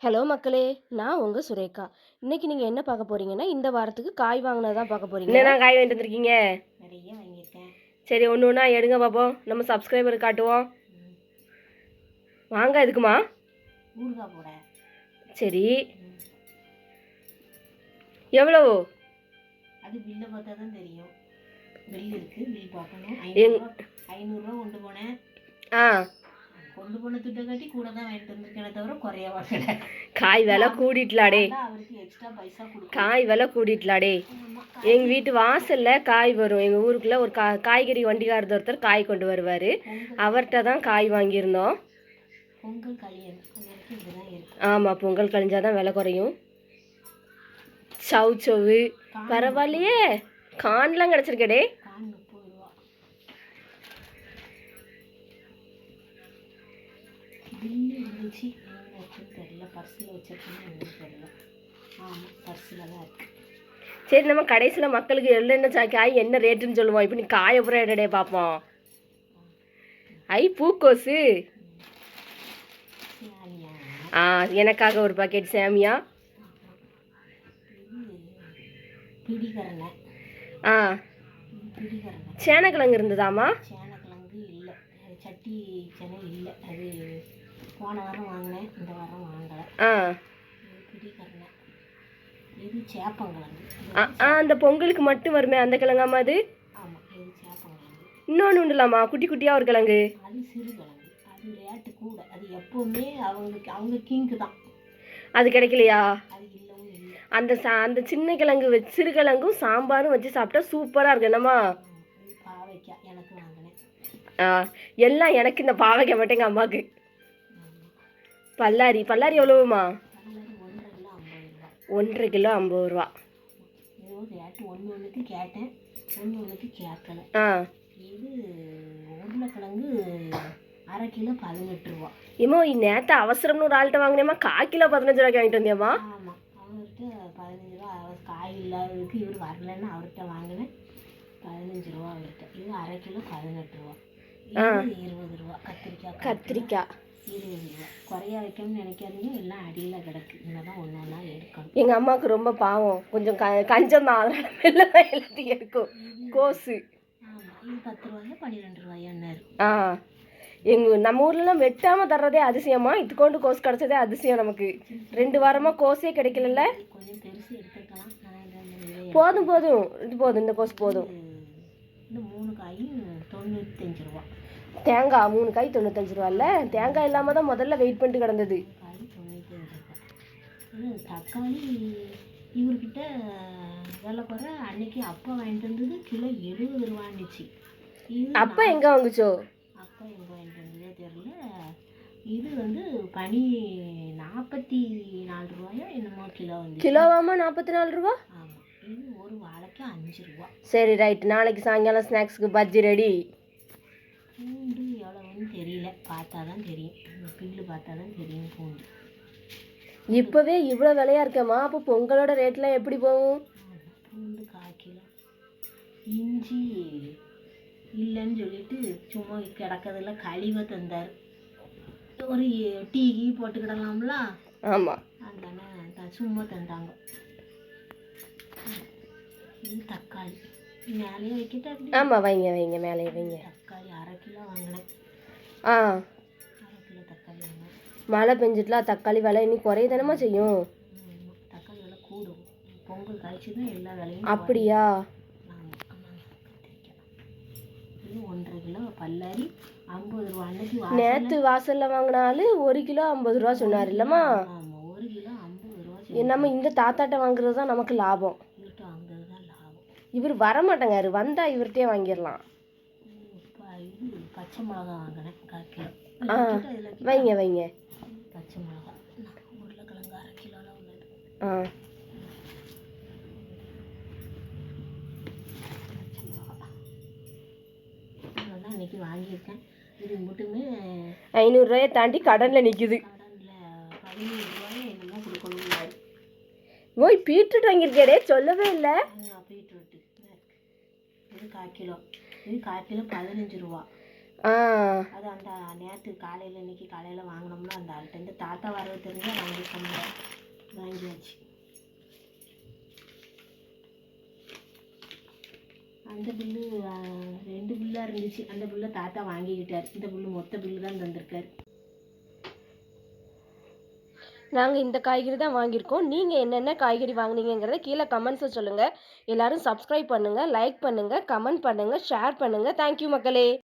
Hello மக்களே நான் உங்கள் சுரேகா. இன்னைக்கு நீங்கள் என்ன பார்க்க போறீங்கன்னா இந்த வாரத்துக்கு காய் வாங்கினது தான் பார்க்க போறீங்க. என்னண்ணா காய் வாங்கிட்டு வந்திருக்கீங்க? நிறைய வாங்கியிருக்கேன். சரி ஒன்று ஒன்றா எடுங்க பார்ப்போம் நம்ம சப்ஸ்கிரைபர் காட்டுவோம். வாங்க எதுக்குமா? ஊறுகாய் போட. சரி. எவ்வளோ அது பில்லை பார்த்தா தான் தெரியும். பில் இருக்கு பில் பார்க்கணும். ஐநூறுரூவா கொண்டு போனேன். ஆ. கொண்டு போன துட்டை கட்டி கூட தான் வாங்கிட்டு வந்திருக்கேனே தவிர குறைய வாங்கல. காய் விலை கூடிட்டலாடே. அவருக்கு எக்ஸ்ட்ரா பைசா கொடுக்கும் காய் விலை கூடிட்டலாடே. எங்கள் வீட்டு வாசலில் காய் வரும். எங்கள் ஊருக்குள்ளே ஒரு கா காய்கறி வண்டிக்காரர் ஒருத்தர் காய் கொண்டு வருவார். அவர்கிட்ட தான் காய் வாங்கியிருந்தோம். பொங்கல் ஆமாம் பொங்கல் கழிஞ்சாதான் விலை குறையும். சவு. சவு பரவாயில்லையே. கான்லாம் கிடச்சிருக்கடே. பில்லு இருந்துச்சு என்ன இருக்குன்னு தெரியல பர்ஸில் வச்சிருக்கேன்னு தெரியல. ஆமாம் பர்ஸில் தான் இருக்கு. சரி நம்ம கடைசியில் மக்களுக்கு என்னென்ன காய் என்ன ரேட்டுன்னு சொல்லுவோம். இப்போ நீ காய அப்புறம் என்னடே பார்ப்போம் ஐ பூக்கோசு. ஆ எனக்காக ஒரு பாக்கெட் சேமியா. ஆ. சேனக்கிழங்கு இருந்ததாமா சேனக்கிழங்கு இல்லை. சட்டி சேனை இல்லை. அது போன வாரம் வாங்கினேன் இந்த வாரம் வாங்கலை. ஆ. இது சேப்பங்கிழங்கு. ஆ அந்த பொங்கலுக்கு மட்டும் வருமே அந்த கிழங்காமா அது? இன்னொன்று உண்டுலாமா? குட்டி குட்டியாக ஒரு கிழங்கு. அது சிறுகிழங்கு அது ரேட்டு கூட. அது எப்போவுமே அவங்களுக்கு அவங்க கிங்கு தான். அது கிடைக்கலையா? அந்த சா அந்த சின்ன கிழங்கு வச்சு சிறு கிழங்கும் சாம்பாரும் வச்சு சாப்பிட்டா சூப்பராக இருக்கு என்னம்மா? எனக்கு வாங்கினேன். எல்லாம் எனக்கு இந்த பாவைக்காய் மட்டும் எங்கள் அம்மாவுக்கு பல்லாரி பல்லாரி எவ்வளவுமா? ஒன்றரை கிலோ ஐம்பது ரூபா. ஒன்று ஒன்றுக்கு கேட்டேன் ஒன்று ஒன்றுக்கு கேட்கல ஆ. இது உருளைக்கிழங்கு அரை கிலோ பதினெட்டு ரூபா ஏம்மா நேற்று அவசரம்னு ஒரு ஆள்கிட்ட வாங்கினேம்மா கால் கிலோ பதினஞ்சு ரூபாய்க்கு வாங்கிட்டு வந்தியாம்மா. ஆமாம் அவர்கிட்ட பதினஞ்சு ரூபா காய் இல்லாததுக்கு இவர் வரலன்னு அவர்கிட்ட வாங்கினேன் பதினஞ்சு ரூபா அவர்கிட்ட இது அரை கிலோ பதினெட்டு ரூபா. இருபது ரூபா. கத்திரிக்காய். கத்திரிக்காய். இருபது ரூபா குறைய வைக்கணும்னு நினைக்காதீங்க. எல்லாம் அடியில் கிடக்கு. இங்கே தான் ஒன்று ஒன்றா எடுக்கணும். எங்கள் அம்மாவுக்கு ரொம்ப பாவம். கொஞ்சம் க கஞ்சம் தான். அதனால தான் எல்லாத்தையும் எடுக்கும். கோஸு. ஆமாம் இது பத்து ரூபாயா பன்னிரெண்டு ரூபாயான்னாரு ஆ. எங்கள் நம்ம ஊர்லலாம் வெட்டாமல் தர்றதே அதிசயமா? இதுக்கொண்டு கோஸ் கிடச்சதே அதிசயம் நமக்கு. ரெண்டு வாரமாக கோஸே கிடைக்கலல்ல? இது கொஞ்சம் பெருசு எடுத்துக்கலாம் இதை போதும் போதும். இது போதும். இந்த கோஸ் போதும். இந்த மூணு காயும் தொண்ணூத்தஞ்சு ரூபா. தேங்காய் மூணு காய் தொண்ணூத்தஞ்சு ரூபால்ல. தேங்காய் இல்லாமல் தான் முதல்ல வெயிட் பண்ணிட்டு கிடந்தது. காய் தொண்ணூத்தஞ்சு ரூபா. தக்காளி இவர்கிட்ட விலை குறை. அன்னைக்கு அப்பா வாங்கிட்டு வந்தது கிலோ எழுபது ரூபான்னுச்சு. அப்போ எங்கே வாங்குச்சோ? அப்பா எங்கே வாங்கிட்டு வந்ததே தெரில இது வந்து பனி நாற்பத்தி நாலு ரூபாயோ என்னமோ கிலோ வந்து கிலோவாமா நாற்பத்தி நாலு ரூபா? ஒரு வாழைக்கு அஞ்சு ரூபா. சரி ரைட் நாளைக்கு சாயங்காலம் ஸ்நாக்ஸுக்கு பஜ்ஜி ரெடி பூண்டு எவ்வளோன்னு தெரியல. பார்த்தா தான் தெரியும். பில்லு பார்த்தா தான் தெரியும் பூண்டு. இப்போவே இவ்வளோ விலையா இருக்கேம்மா அப்போ பொங்கலோட ரேட்லாம் எப்படி போகும்? பூண்டு கால் கிலோ. இஞ்சி இல்லைன்னு சொல்லிட்டு சும்மா கிடக்கிறதுல கழிவை தந்தார். ஒரு டீ கீ போட்டுக்கிடலாம்ல? ஆமாம் அதனால சும்மா தந்தாங்க. இது தக்காளி. மேலேயே வைக்கிட்டா ஆமாம் வைங்க வைங்க மேலே வைங்க. தக்காளி அரை கிலோ வாங்கினேன். ஆ. அரை கிலோ தக்காளி வாங்கினேன். மழை பெஞ்சிட்டுலாம் தக்காளி விலை இன்னும் குறையதானமா செய்யும்? ஆமா, தக்காளி விலை கூடும். பொங்கல் கழிச்சு தான் எல்லா விலையும் அப்படியா? ஒன்றரை கிலோ பல்லாரி ஐம்பது ரூபா. அன்னைக்கு வாசல்ல- நேற்று வாசலில் வாங்கினாலும் ஒரு கிலோ ஐம்பது ரூபா சொன்னார் இல்லைம்மா. ஒரு கிலோ ஐம்பது ரூபா நம்ம இந்த தாத்தாட்ட வாங்குறது தான் நமக்கு லாபம். இவர் வரமாட்டேங்காரு. வந்தால் இவர்கிட்டயே வாங்கிடலாம். பச்சை மிளகா வாங்கினேன். கால் கிலோ ஆ, வைங்க வைங்க. பச்சை மிளகா. உருளைக்கிழங்கு அரை கிலோவில் உள்ளது ஆ. பச்சை மிளகா. இதெல்லாம் இன்னைக்கு வாங்கியிருக்கேன். இது மட்டுமே ஐநூறுரூவாயை தாண்டி கடனில் நிற்குது கடனில் பதினேழு ரூபாய் என்னமோ கொடுக்கணும்னாரு. ஓய் பீட்ரூட் வாங்கியிருக்கேடே சொல்லவே இல்லை. இது கால் கிலோ. இது கால் கிலோ பதினஞ்சு ரூபா. அது அந்த நேற்று காலையில் இன்னைக்கு காலையில் வாங்கினோம்னா அந்த ஆள்கிட்ட தாத்தா வரவு தெரிஞ்சால் வாங்கிக்கோங்க வாங்கியாச்சு அந்த பில்லு ரெண்டு பில்லாக இருந்துச்சு. அந்த பில்லை தாத்தா வாங்கிக்கிட்டார். இந்த பில்லு மொத்த பில்லு தான் தந்திருக்காரு. நாங்கள் இந்த காய்கறி தான் வாங்கியிருக்கோம். நீங்கள் என்னென்ன காய்கறி வாங்குனீங்கங்கிறத கீழே கமெண்ட்ஸில் சொல்லுங்கள் எல்லோரும் சப்ஸ்கிரைப் பண்ணுங்கள் லைக் பண்ணுங்கள் கமெண்ட் பண்ணுங்கள் ஷேர் பண்ணுங்கள் தேங்க்யூ மக்களே.